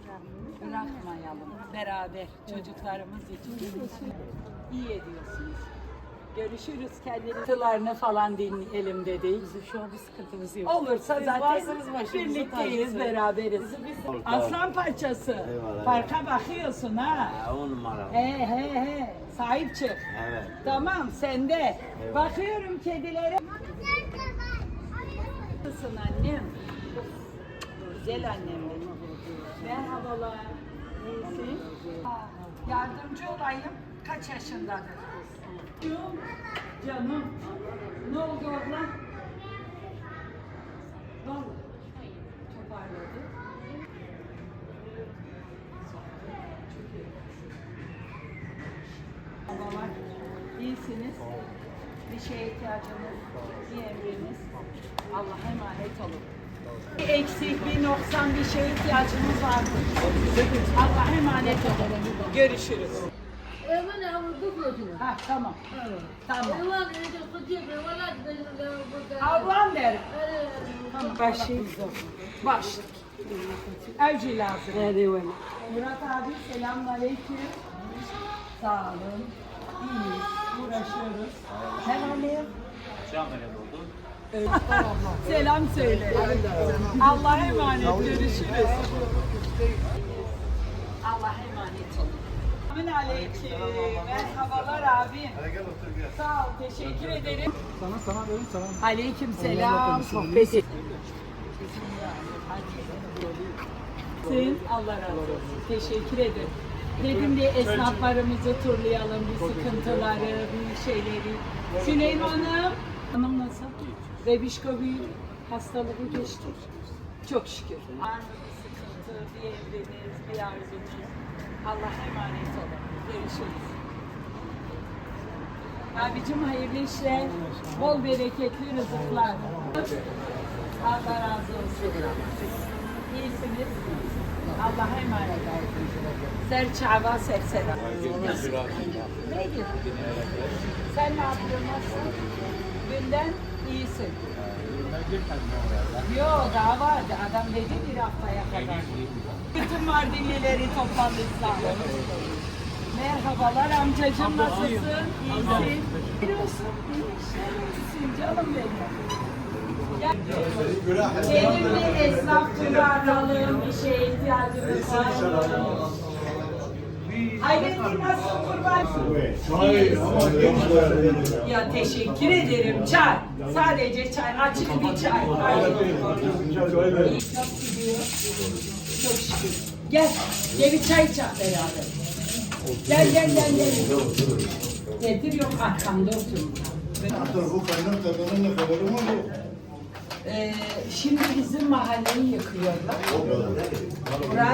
oynayalım beraber çocuklarımız için. İyi ediyorsunuz. Görüşürüz kendini. Tılarını falan dinleyelim dedik. Şu an bir sıkıntımız yok. Olursa Siz zaten varsınız başımızın birlikteyiz, tacısı. beraberiz. Aslan parçası. Eyvallah. Farka bakıyorsun ha. Ha, on numara. He he he. Sahip çık. Evet. Tamam sende. Eyvallah. Bakıyorum kedilere. Nasılsın annem? Güzel annem benim. Merhabalar. İyisin? Yardımcı olayım. Kaç yaşındadır? Canım. Canım. Ne oldu abla? Vallahi. Toparladı. Babalar, iyisiniz. Bir şeye ihtiyacınız, bir emriniz. Allah'a emanet olun. Eksik, bir noksan bir şeye ihtiyacınız var? Allah'a emanet olun. Görüşürüz. Evan avrupa Ha tamam. Tamam. Evan evan ada Ablam der. Tamam. Başlayalım. Başlık. Evci lazım. Evet. Murat abi selamünaleyküm. Sağ olun. İyiyiz. Uğraşıyoruz. Sen anne. Selam söyle. Allah'a emanet. Görüşürüz. Allah'a emanet olun. Amin aleyküm. Merhabalar abi. Sağ ol. Teşekkür ederim. Sana sana dedim sana. Aleyküm selam. Sohbet et. Sen Allah razı olsun. Teşekkür ederim. Dedim bir esnaflarımızı turlayalım, bir sıkıntıları, bir şeyleri. Süleyman'ım. Hanım nasıl? Bebişko büyüdü. Hastalığı geçti. Çok şükür. Var mı bir sıkıntı, bir emriniz, bir arzunuz? Allah'a emanet olun. Görüşürüz. Abicim hayırlı işler, bol bereketli rızıklar. Allah razı olsun. İyisiniz. Allah'a emanet olun. Serçava sersera. Sen ne yapıyorsun? Dünden iyisin. Yo daha vardı. Adam dedi bir haftaya kadar. Bütün Mardinlileri toplamışlar. Merhabalar amcacığım nasılsın? İyisin. Biliyorsun iyisin canım benim. Benim bir esnaf turu aralığım bir şeye ihtiyacımız var. Hayrettin nasıl kurban? Ya teşekkür ederim. Çay. Sadece çay. Açık bir çay. Nasıl gidiyor? Çok şükür. Gel. Gel bir çay içelim beraber. Gel gel gel gel. Getir yok arkamda oturun. Hatta bu kaynak kadının ne kadar mı? Ee, şimdi bizim mahalleyi yıkıyorlar. Buraya